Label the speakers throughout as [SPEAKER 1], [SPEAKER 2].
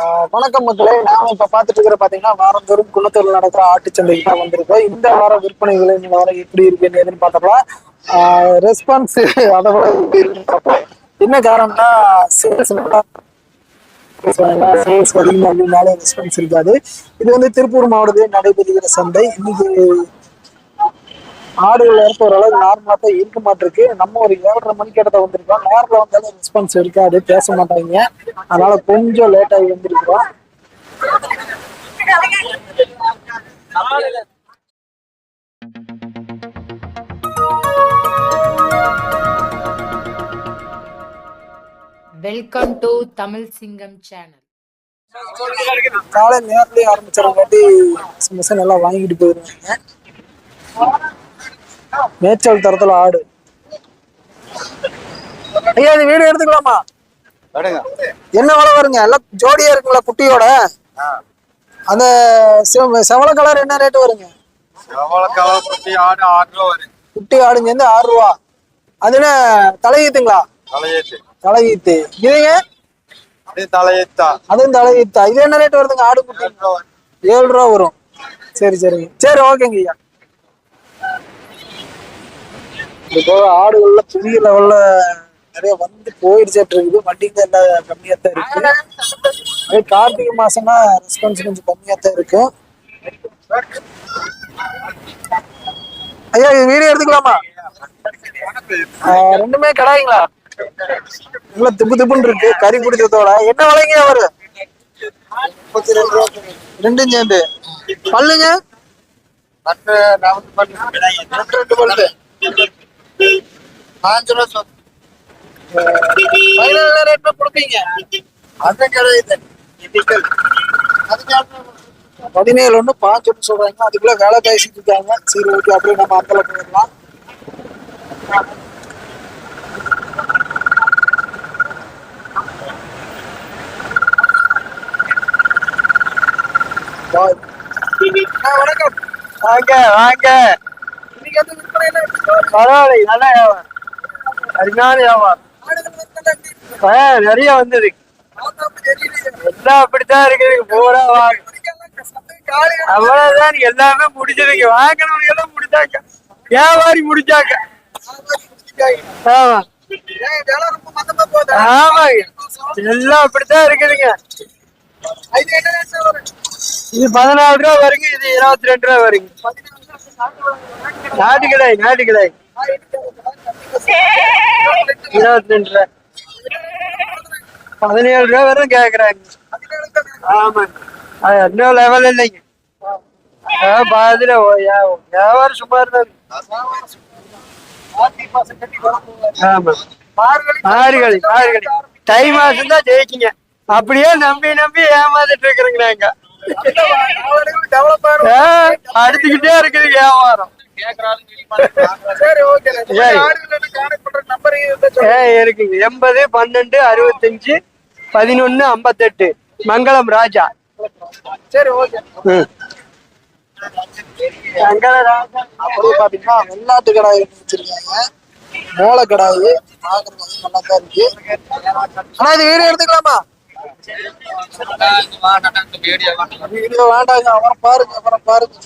[SPEAKER 1] ஆஹ் வணக்கம் மக்களே. நாம இப்ப பாத்துட்டு இருக்கிற பாத்தீங்கன்னா வாரந்தோறும் குளத்தூர்ல நடக்கிற ஆட்டுச்சந்தைக்கு தான் வந்திருக்கோம். இந்த வார விற்பனை விலை நிலவரம் எப்படி இருக்குன்னு ஏதுன்னு பார்த்தோம்னா ரெஸ்பான்ஸ் அதை விட எப்படி இருக்குன்னு பார்ப்போம். என்ன காரணம்னா சேல்ஸ் சேல்ஸ் அதிகமாக ரெஸ்பான்ஸ் இருக்காது. இது வந்து திருப்பூர் மாவட்டத்தில் நடைபெறுகிற சந்தை. இன்னைக்கு ஆடுகள் இருக்க ஓரளவுக்கு நார்மலா தான் இருக்க மாட்டிருக்கு. நம்ம ஒரு ஏழரை மணிக்கு இடத்த வந்திருக்கோம். நேரில் வந்தாலும் ரெஸ்பான்ஸ் இருக்காது. பேச மாட்டாங்க. அதனால கொஞ்சம் லேட் ஆகி வந்திருக்கிறோம்.
[SPEAKER 2] வெல்கம் டு தமிழ் சிங்கம் சேனல்
[SPEAKER 1] காலை நேரத்துலயே ஆரம்பிச்சிடங்காட்டி மிஷன் எல்லாம் வாங்கிட்டு போயிருவாங்க மேய்ச்சல் தரத்துல ஆடு. ஐயா இது வீடு எடுத்துக்கலாமா? என்ன விலை வருங்க? எல்லாம் ஜோடியா இருக்குங்களா குட்டியோட? அந்த செவ- செவல கலர் என்ன ரேட் வருங்க?
[SPEAKER 3] குட்டி ஆடு ஆறு ரூபா
[SPEAKER 1] குட்டி ஆடுங்க வந்து ஆறு ரூபா. அது என்ன தலையீத்துங்களா?
[SPEAKER 3] தலையேத்து.
[SPEAKER 1] தலையீத்து. இதுங்க?
[SPEAKER 3] தலையேத்தா.
[SPEAKER 1] அதுவும் தலையீத்தா. இது என்ன ரேட் வருதுங்க ஆடு குட்டி? ஏழு ரூபா வரும். சரி சரிங்க சரி ஓகேங்க ஐயா. இது போக ஆடுகள்ல பெரிய லெவல்ல நிறைய வந்து போயிடுச்சிட்டு இருக்குது வண்டிங்க எல்லாம் கம்மியா தான் இருக்கு. அதே கார்த்திகை மாசம்னா ரெஸ்பான்ஸ் கொஞ்சம் கம்மியா தான் இருக்கும் ஐயா இது வீடியோ எடுத்துக்கலாமா? ரெண்டுமே கடாய்ங்களா? நல்லா திப்பு திப்புன்னு இருக்கு. கறி பிடிச்சதோட என்ன விலைங்க அவரு?
[SPEAKER 3] முப்பத்தி ரெண்டு ரூபா
[SPEAKER 1] ரெண்டும் சேர்ந்து பல்லுங்க ரெண்டு பல்லு.
[SPEAKER 3] பாஞ்சு ரூபா சொத்து
[SPEAKER 1] ஃபைனல் கொடுப்பீங்க.
[SPEAKER 3] அது கிடையாது
[SPEAKER 1] பதினேழு ஒன்று பாஞ்சு ஒன்று சொல்றாங்க. அதுக்குள்ள வேலை பேசிட்டு இருக்காங்க. சரி ஓகே அப்படியே நம்ம அந்தல போயிடலாம். வணக்கம்.
[SPEAKER 3] வாங்க வாங்க
[SPEAKER 1] இன்னைக்கு வந்து விற்பனை எல்லாம் எப்படி போகுது?
[SPEAKER 3] பரவாயில்ல நல்லா வியாபாரம். அருமையான வியாபாரம். ஆ, நிறைய வந்தது. எல்லாம் அப்படித்தான் இருக்குது பூரா வாங்க அவ்வளவுதான் எல்லாமே முடிஞ்சதுங்க வாங்கினவங்க எல்லாம் முடிச்சாங்க. வியாபாரி முடிச்சாங்க. ஆமா. ஆமாங்க எல்லாம் அப்படித்தான் இருக்குதுங்க
[SPEAKER 1] இது
[SPEAKER 3] இது பதினாலு ரூபா வருங்க இது இருபத்தி ரெண்டு ரூபா வருங்க. நாட்டு கிடாய் நாட்டு கிடாய் இருபத்தி ரெண்டு ரூபா பதினேழு ரூபா வரும் கேக்குறாங்க. ஆமா. இன்னும் லெவல் இல்லைங்க. ஆ, ஓ- வியாபாரம் சுமார் தான் ஆமா. மாறுகளி மாறுகளி தை மாசம் தான் ஜெயிக்குங்க. அப்படியே நம்பி நம்பி ஏமாந்துட்டு இருக்கிறோங்க நாங்க அடுத்துக்கிட்டே இருக்குது வியாபாரம்.
[SPEAKER 1] சரி ஓகே
[SPEAKER 3] இருக்குங்க எண்பது பன்னெண்டு அறுபத்தஞ்சு பதினொன்னு ஐம்பத்தெட்டு. மங்களம் ராஜா.
[SPEAKER 1] சரி ஓகே
[SPEAKER 3] ம். ராஜா.
[SPEAKER 1] அப்படியே பாத்தீங்கன்னா வெள்ளாட்டு கடாய் வச்சிருக்காங்க மோள கடாய் நல்லா தான் இருக்கு. ஆனா இது வீடு எடுத்துக்கலாமா? வீடியோ வேண்டாங்க அப்புறம் பாருங்க அப்புறம் பாருங்க.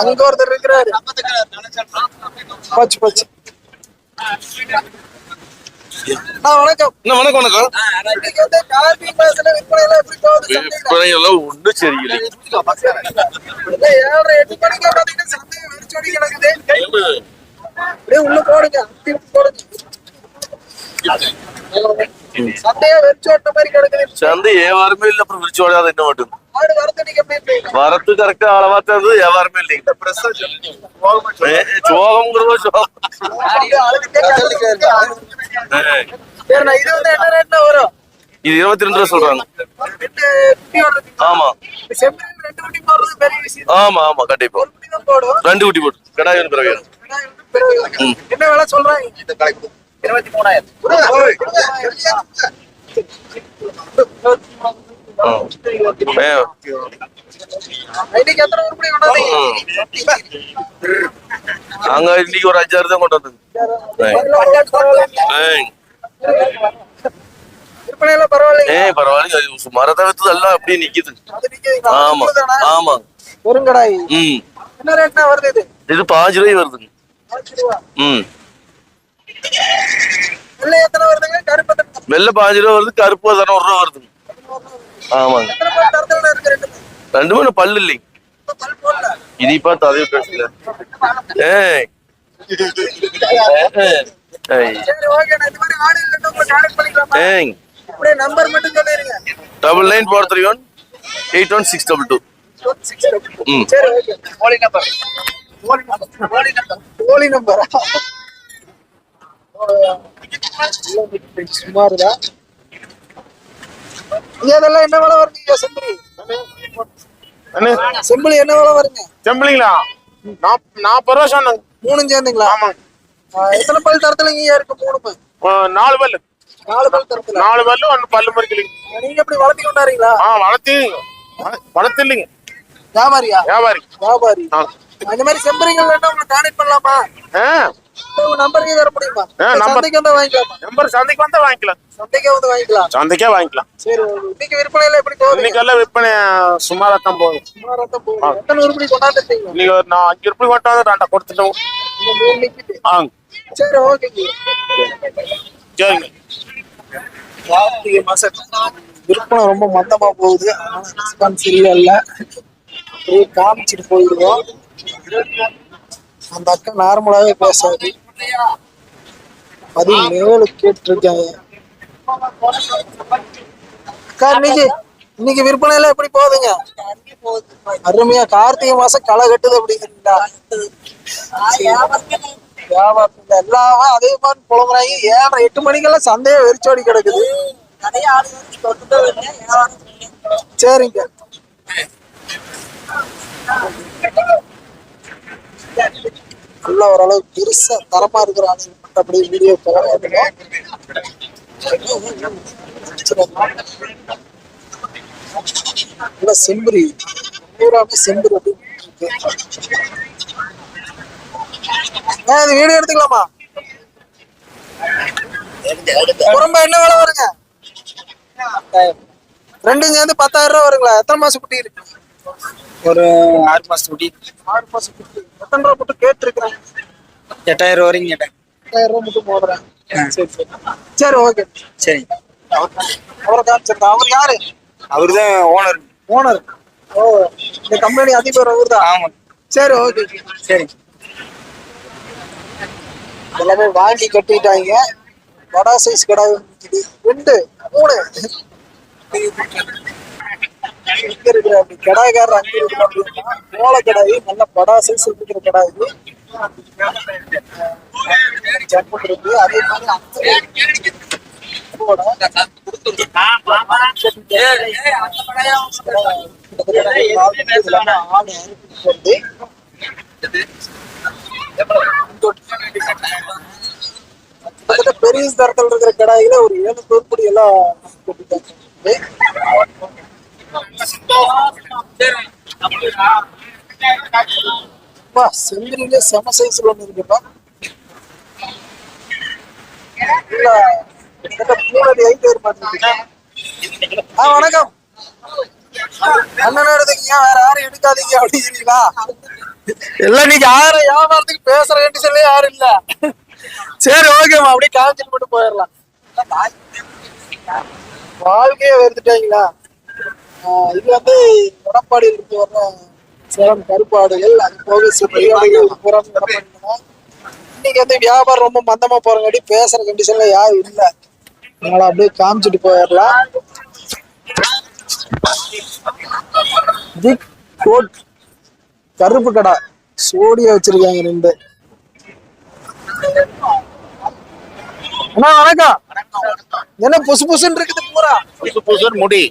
[SPEAKER 1] அங்க ஒருத்தர் இருக்கிறாரு. போச்சு போச்சு. வணக்கம்.
[SPEAKER 4] வணக்கம் வணக்கம்.
[SPEAKER 1] இன்னைக்கு வந்து கார்த்திகை மாசத்துல விற்பனை எல்லாம் எப்படி போகுது சந்தையில?
[SPEAKER 4] விற்பனையெல்லாம் ஒன்றும் சரியில்லை.
[SPEAKER 1] ஏழரை, எட்டு மணிக்கு பாத்தீங்கன்னா சந்தை வெறிச்சோடி கிடக்குது. அப்படியே உள்ள போடுங்க.
[SPEAKER 4] என்ன
[SPEAKER 1] இது என்ன
[SPEAKER 4] இருபத்தி ரெண்டு ரூபா சொல்றாங்க
[SPEAKER 1] ரெண்டு குட்டி
[SPEAKER 4] ஆமா ஆமா ஆமா கண்டிப்பா ரெண்டு போட்டு கடாய் ஒன்று பிறகு
[SPEAKER 1] கிடாய் வந்து பிறகு. என்ன விலை சொல்றாங்க இருபத்தி மூணாயிரம்.
[SPEAKER 4] நாங்க இன்னைக்கு ஒரு அஞ்சாறு தான் கொண்டு சுமாரா வித்து எல்லாம் அப்படியே நிக்குது? ஆமா? ஆமா.
[SPEAKER 1] பெருங்கடாய்
[SPEAKER 4] ம்.
[SPEAKER 1] என்ன ரேட்னா வருது இது?
[SPEAKER 4] பாஞ்சு ரூபாய் வருதுங்க. ம்.
[SPEAKER 1] வெள்ளை எத்தனை வருதுங்க? கருப்பு எத்தனை?
[SPEAKER 4] வெள்ளை பாஞ்சு ரூபா வருது கருப்பு பதினோரு ரூபா வருதுங்க ஆமாங்க.
[SPEAKER 1] எத்தனை பல் தரத்துல இருக்கு ரெண்டு
[SPEAKER 4] ரெண்டு மூணு பல்லு இல்லைங்க.
[SPEAKER 1] பல் போடல.
[SPEAKER 4] இதை பார்த்து அதே பேசல ஏய். ஏய்.
[SPEAKER 1] சரி ஓகே நான் இந்த மாதிரி ஆடு இல்லைன்னா உங்களை கான்டாக்ட் பண்ணிக்கலாமா
[SPEAKER 4] ஏய்.
[SPEAKER 1] அப்படியே நம்பர் மட்டும் சொல்லிருங்க.
[SPEAKER 4] Double nine four three one eight one six double two. ம்.
[SPEAKER 1] சரி ஓகே. போலி நம்பர் போலி நம்பர் போலி நம்பர் போலி என்ன விலை வருங்க செம்பளி என்ன விலை வருங்க
[SPEAKER 5] செம்பிளிங்களா நாற்பது ரூபா சொன்னாங்க.
[SPEAKER 1] மூணு சேர்ந்துங்களா?
[SPEAKER 5] ஆமாங்க.
[SPEAKER 1] எத்தனை பல் தரத்துல இங்க இருக்கு மூணு பல்
[SPEAKER 5] நாலு பல்லு
[SPEAKER 1] நாலு பல் தரத்துல?
[SPEAKER 5] நாலு பல்லு ஒன்று பல்லு மறிக்கலிங்க
[SPEAKER 1] நீங்க எப்படி வளர்த்தி கொண்டாடுறீங்களா?
[SPEAKER 5] ஆ வளர்த்தி. வளர்த்து இல்லைங்க.
[SPEAKER 1] வியாபாரியா?
[SPEAKER 5] வியாபாரி.
[SPEAKER 1] வியாபாரி.
[SPEAKER 5] ஆ.
[SPEAKER 1] இந்த மாதிரி செம்பரிகள் வேண்டாம் உங்களுக்கு கான்டாக்ட் பண்ணலாமா? நம்பருக்கு தர முடியுமா. சந்தைக்கு வந்து வாங்கிக்கலாமா?
[SPEAKER 5] நம்பர் சந்தைக்கு வந்தா வாங்கிக்கலாம்.
[SPEAKER 1] சந்தைக்கே வந்து வாங்கிக்கலாம்.
[SPEAKER 5] சந்தைக்கே வாங்கிக்கலாம்.
[SPEAKER 1] சரி இன்னைக்கு விற்பனையில எப்படி போகுது?
[SPEAKER 5] இன்னைக்கெல்லாம் விற்பனை சுமாராக தான் போகுது.
[SPEAKER 1] சுமாரா தான் போகுது. எத்தனை உருப்படி கொண்டாந்துட்டீங்க
[SPEAKER 5] இன்னைக்கு நான் அஞ்சு ரூபாய் கொண்டாந்து ரெண்டா கொடுத்துட்டோம். ஆ
[SPEAKER 1] சரி ஓகேங்க
[SPEAKER 5] சரிங்க.
[SPEAKER 1] கார்த்திகை மாசம். விற்பனை ரொம்ப மந்தமா போகுது. அதனால ரெஸ்பான்ஸ் இல்ல இல்ல. அப்படியே காமிச்சிட்டு போயிடுவோம். அந்த அக்கா நார்மலாவே பேசாது. பதினேழு கேட்டிருக்காங்க. அக்கா இன்னைக்கு இன்னைக்கு விற்பனை எல்லாம் எப்படி போகுதுங்க? அருமையா கார்த்திகை மாசம் களை கட்டுது அப்படிங்கிறீங்களா? வியாபாரத்துல எல்லாமே அதே மாதிரி புலம்புறாங்க. ஏழரை எட்டு மணிக்கெல்லாம் சந்தையே வெறிச்சோடி கிடக்குது. சரிங்க. நல்லா ஓரளவு பெருசா தரமா இருக்கிற ஆளுங்க மட்டும் அப்படியே வீடியோ நல்லா செம்பரி. பூராமே செம்பரி அப்படின்னு இது வீடியோ எடுத்துக்கலாமா? குறும்ப என்ன விலை வருங்க? ரெண்டும் சேர்ந்து பத்தாயிரம் ரூபா வருங்களா? எத்தனை மாசம் குட்டி இருக்கு?
[SPEAKER 6] ஒரு ஆறு மாசம் குட்டி
[SPEAKER 1] ஆறு மாசம் குட்டி எத்தனை ரூபா மட்டும் கேட்டிருக்கிறேன்?
[SPEAKER 6] எட்டாயிரம் ரூபா வரைக்கும் கேட்டேன்.
[SPEAKER 1] எட்டாயிரம் ரூபா மட்டும் போடுறேன். சரி சரி. சரி ஓகே.
[SPEAKER 6] சரி.
[SPEAKER 1] அவரை காமிச்சிருந்தா அவர் யாரு?
[SPEAKER 6] அவரு தான் ஓனர்.
[SPEAKER 1] ஓனர். ஓ இந்த கம்பெனி அதிபர் அவர் தான்
[SPEAKER 6] ஆமா.
[SPEAKER 1] சரி ஓகே.
[SPEAKER 6] சரி.
[SPEAKER 1] எல்லாமே வாங்கி கட்டிட்டாங்க. வடா சைஸ் கடை ரெண்டு மூணு. இங்க இருக்கிற அப்படி. கடாய்காரர் அங்க இருக்கிற அப்படின்னா ஓல கடாய் நல்ல படா. சைஸ் இருக்கிற கடாய் இது ஜம்பு இருக்கு அதே மாதிரி பெரிய தரத்தில் இருக்கிற கடாயில ஒரு ஏழு பொருப்படி எல்லாம் கொட்டிட்டாங்க செம சைஸ்ல ஒண்ணு இருக்குப்பா இல்ல, கிட்டத்தட்ட மூணு அடி ஆ வணக்கம் அண்ணன் எடுத்துக்கீங்க வேற யாரும் எடுக்காதீங்க அப்படிங்கிறீங்களா எல்லாம் நீங்க யாரும் வியாபாரத்துக்கு பேசுற வேண்டி யாரும் இல்ல. சரி ஓகேம்மா அப்படியே காய்ச்சல் மட்டும் போயிடலாம். வாழ்க்கையே வெறுத்துட்டாங்களா இது வந்து எடப்பாடியில் இருந்து வர்ற சேலம் கருப்பாடுகள் அது போக சிறியாடுகள் இன்னைக்கு வந்து வியாபாரம் ரொம்ப மந்தமா போறங்காட்டி பேசுற கண்டிஷன்ல யாரும் இல்ல. அதனால அப்படியே காமிச்சிட்டு போயிடலாம். பிக் கோட் கருப்பு கடை. சோடியா வச்சிருக்காங்க ரெண்டு. அண்ணா வணக்கம். என்ன புசு புசுன்னு இருக்குது பூரா?
[SPEAKER 7] புதுசு புதுசு முடி.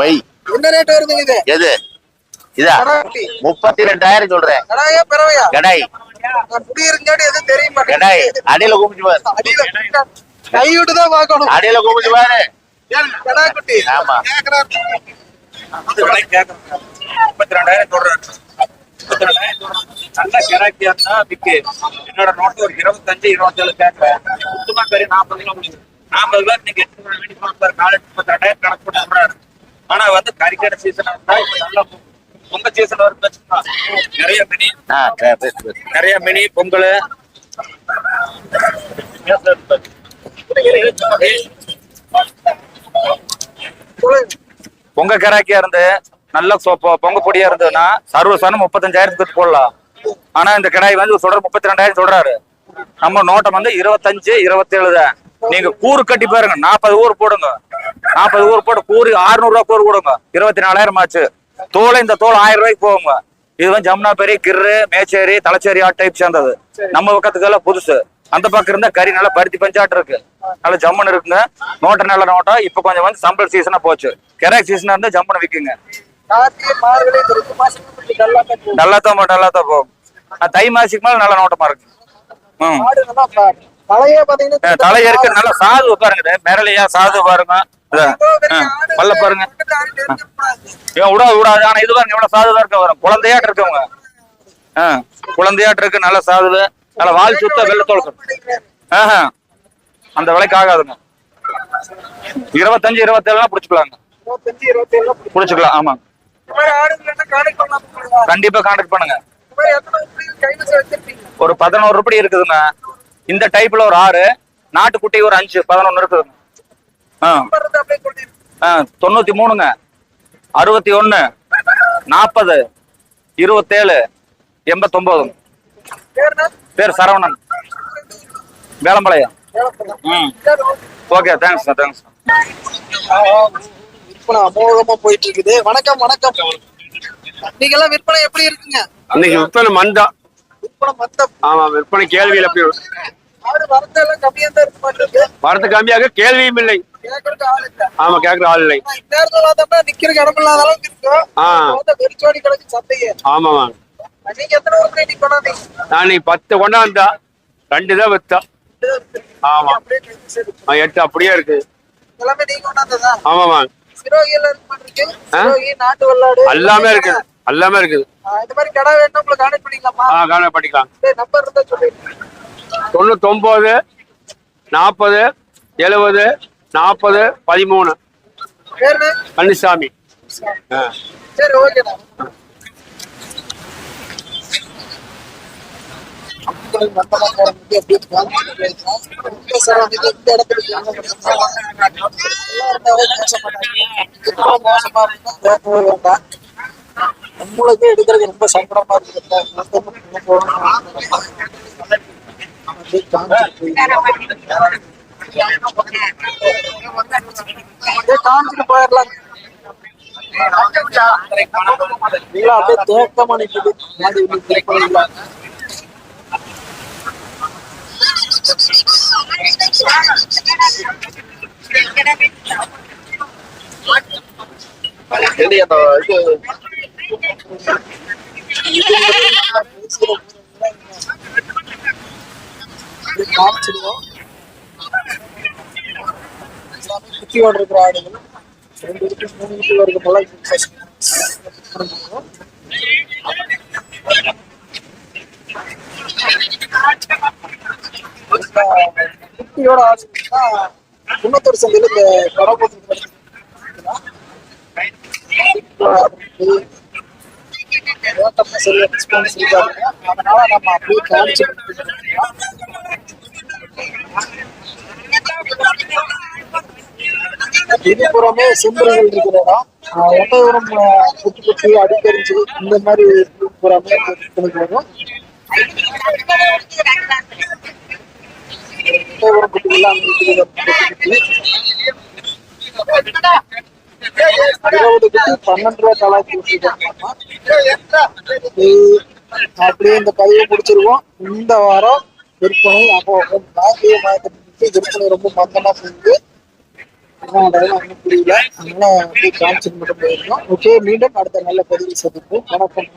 [SPEAKER 7] வை.
[SPEAKER 1] என்ன ரேட் வருதுங்க இது?
[SPEAKER 7] எது? இதா? முப்பத்தி ரெண்டாயிரம் சொல்றேன்.
[SPEAKER 1] கடாயா பிறவையா?
[SPEAKER 7] கடாய்.
[SPEAKER 1] குடி இருந்தாடி எதுவும் தெரிய
[SPEAKER 7] கடாய்.
[SPEAKER 1] மாட்டேங்குது
[SPEAKER 7] அடியில குமிச்சு பாரு.
[SPEAKER 1] அடியில கை விட்டு தான் பார்க்கணும்.
[SPEAKER 7] அடியில குமிச்சு பாரு.
[SPEAKER 1] கடா குட்டி?
[SPEAKER 7] ஆமா.
[SPEAKER 6] முப்பத்தி ரெண்டாயிரம் சொல்றேன். நல்ல கிராக்கியா இருந்தா விக்கு என்னோட நோட்டு ஒரு இருபத்தஞ்சு இருபத்தேழு கேட்கறேன் சுத்தமா பெரிய நாற்பது கிலோ முடியுது நாற்பது பேர் நீங்க பாரு நாலு முப்பத்தி ரெண்டாயிரம் கணக்கு போட்டு ஆனா வந்து கறிக்கடை சீசன் இருந்தா இப்ப நல்லா பொங்கல் சீசன் வரும். நிறைய மினி. நிறைய மினி பொங்கல். பொங்க கராக்கியா இருந்து? நல்ல பொங்க பொடியா இருந்ததுன்னா சர்வசானம் முப்பத்தஞ்சாயிரத்துக்கு போடலாம். ஆனா இந்த கிடாய் வந்து சொல்ற முப்பத்தி ரெண்டாயிரம் சொல்றாரு. நம்ம நோட்டம் வந்து இருபத்தஞ்சு இருபத்தேழு தான். நீங்க கூறு கட்டி பாருங்க. நாற்பது ஊர் போடுங்க. நாற்பது ஊர் போட்டு கூறு 600 ரூபா கூறு கொடுங்க இருபத்தி நாலாயிரம் ஆச்சு. தோலை இந்த தோல் ஆயிரம் ரூபாய்க்கு போகுங்க. இது வந்து பெரி கிர்ரு மேச்சேரி தலைச்சேரி ஆட் டைப் சேர்ந்தது. நம்ம பக்கத்துக்கு எல்லாம் புதுசு. அந்த பக்கம் இருந்தா கறி நல்லா பருத்தி பஞ்சாட்டு இருக்கு. நல்ல ஜம்முன்னு இருக்குங்க. நோட்டை நல்ல நோட்டம். இப்ப கொஞ்சம் வந்து சம்பல் சீசனா போச்சு. கெராக் சீசனா இருந்தா ஜம்முன்னு விக்குங்க.
[SPEAKER 1] நல்லா தான்.
[SPEAKER 6] நல்லா தான் தான் போகும். தை மாசத்துக்கு மேல நல்ல நோட்டமா இருக்கு. ம்.
[SPEAKER 1] தலையே
[SPEAKER 6] இருக்கு நல்ல சாது பாருங்க மேரலையா சாது பாருங்க. பல்ல பாருங்க. இவன் விடாது விடாது. ஆனா இது பாருங்க எவ்வளவு சாதுவா இருக்க வரும் குழந்தையாட்டு இருக்கவங்க ஆஹ் குழந்தையாட்டு இருக்கு நல்ல சாதுவு. நல்ல வால் சுத்த வெள்ளத்தோல் ஆஹா அந்த விலைக்கு ஆகாதுங்க. இருபத்தஞ்சு இருபத்தேழுலாம் பிடிச்சிக்கலாங்க. பிடிச்சிக்கலாம். ஆமா கண்டிப்பா கான்டாக்ட் பண்ணுங்க. ஒரு பதினோரு ரூபாய் இருக்குதுங்க. இந்த டைப்ல ஒரு ஆறு நாட்டுக்குட்டி ஒரு அஞ்சு பதினொன்னு இருக்குதுங்க. தொண்ணூத்தி மூணுங்க அறுபத்தி ஒண்ணு நாற்பது இருபத்தேழு எண்பத்தொன்பதுங்க பேர் சரவணன். வேலம்பாளையம் ம்.
[SPEAKER 1] ஓகே.
[SPEAKER 6] தேங்க்ஸ் தேங்க்ஸ்
[SPEAKER 1] விற்பனை அமோகமா போயிட்டு இருக்குது வணக்கம் வணக்கம். நீங்க எல்லாம் விற்பனை எப்படி இருக்குங்க?
[SPEAKER 3] இன்னைக்கு விற்பனை மந்தா.
[SPEAKER 1] விற்பனை மொத்தம்
[SPEAKER 3] ஆமா விற்பனை கேள்வியில் அப்படி
[SPEAKER 1] வரத்து
[SPEAKER 3] கம்மியாக கேள்வியும் இல்லை. ஆமா கேட்கற ஆள் இல்லை.
[SPEAKER 1] நிக்கிறதுக்கு இடம் இல்லாத அளவுக்கு இருக்கும் வெறிச்சோடி கிடக்கு சந்தையே.
[SPEAKER 3] ஆமாமா
[SPEAKER 1] நீங்க எத்தனை நீங்க கொண்டாந்தீங்க
[SPEAKER 3] நான் பத்து கொண்டாந்தா. ரெண்டு தான் வித்தா. ஆமா. எட்டு அப்படியே இருக்கு.
[SPEAKER 1] எல்லாமே நீங்க கொண்டாந்ததா?
[SPEAKER 3] ஆமாமா
[SPEAKER 1] எல்லாம் இருக்கு
[SPEAKER 3] எல்லாமே இருக்குது.
[SPEAKER 1] இந்த மாதிரி கடை வேணும் உங்களை கான்டெக்ட் பண்ணிக்கலாமா?
[SPEAKER 3] ஆ காண படிக்கலாம்
[SPEAKER 1] நம்பர் இருந்தா சொல்லி
[SPEAKER 3] தொண்ணூத்தொன்பது நாற்பது எழுபது நாற்பது பதிமூணு. பழனிசாமி
[SPEAKER 1] சரி ஓகேண்ணா மக்கள் மொத்தமா போறதுக்கு அப்படியே காமிச்சிட்டு போயிருக்கோம். ரொம்ப சிரமம். இது இந்த இடத்துல இல்லாம இருந்தா நல்லா இருந்தாவே மோசம் பண்ணாதீங்க. ரொம்ப மோசமா இருந்தா கேட்கவே வேண்டாம். உங்களுக்கு எடுக்கிறது ரொம்ப சங்கடமா இருக்கு மொத்தமா அப்படியே காமிச்சிட்டு போயிருக்கோம். போயிடலாம் அப்படியே தேக்கமா நிக்குது குட்டியோட இருக்கிற ஆடுகள் ரெண்டு வீட்டு மூணு வீட்டு வரைக்கும் போல குட்டியோட ஆடுகள்னா குன்னத்தூர் சந்தையில் இந்த கடை போட்டு சரியா ரெஸ்பான்ஸ் இருக்காங்க அதனால நம்ம அப்படியே காமிச்சு இதுபுறமே செம்புறங்கள் இருக்கிற இடம் குட்டி குட்டி அடிக்கரிஞ்சு இந்த மாதிரி புறமே வரும். எல்லாம் இருபது குட்டி பன்னெண்டு ரூபா தொள்ளாயிரத்தி அப்படியே இந்த பதிவை முடிச்சிருவோம். இந்த வாரம் விற்பனை அப்போ நாட்டிய விற்பனை ரொம்ப மந்தமா போகுது புரியல. அதனால அப்படியே மட்டும் போயிருக்கோம் ஓகே மீண்டும் அடுத்த நல்ல பதிவு சந்திப்போம். வணக்கம்.